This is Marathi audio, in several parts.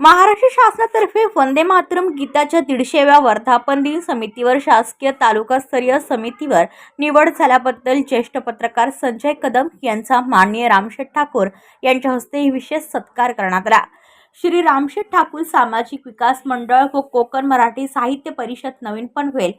महाराष्ट्र शासनातर्फे वंदे मातरम गीताच्या दीडशेव्या वर्धापन दिन समितीवर शासकीय तालुकास्तरीय समितीवर निवड झाल्याबद्दल ज्येष्ठ पत्रकार संजय कदम यांचा माननीय रामशेठ ठाकूर यांच्या हस्ते विशेष सत्कार करण्यात आला. श्री रामशेठ ठाकूर सामाजिक विकास मंडळ व कोकण मराठी साहित्य परिषद नवीन पनवेल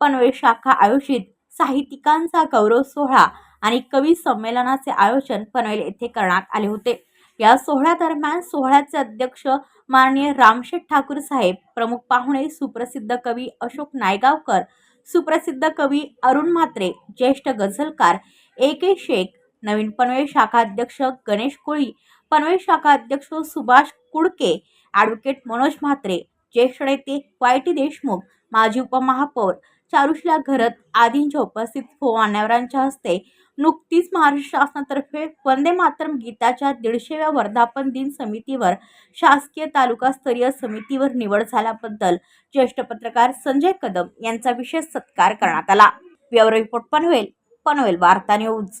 पनवेल शाखा आयोजित साहित्यिकांचा गौरव सोहळा आणि कवी संमेलनाचे आयोजन पनवेल येथे करण्यात आले होते. या सोहळ्यादरम्यान सोहळ्याचे अध्यक्ष माननीय रामशेठ ठाकूर साहेब प्रमुख पाहुणे सुप्रसिद्ध कवी अशोक नायगावकर सुप्रसिद्ध कवी अरुण म्हात्रे ज्येष्ठ गझलकार ए के शेख नवीन पनवेल शाखा अध्यक्ष गणेश कोळी पनवेल शाखा अध्यक्ष सुभाष कुडके ॲडव्होकेट मनोज म्हात्रे ज्येष्ठ नेते वायटी देशमुख माजी उपमहापौर चारुशिला घरत आदींच्या उपस्थित हो मान्यवरांच्या हस्ते नुकतीच महाराष्ट्र शासनातर्फे वंदे मातरम गीताच्या दीडशेव्या वर्धापन दिन समितीवर शासकीय तालुकास्तरीय समितीवर निवड झाल्याबद्दल ज्येष्ठ पत्रकार संजय कदम यांचा विशेष सत्कार करण्यात आला. ब्युरो रिपोर्ट पनवेल पनवेल वार्ता न्यूज.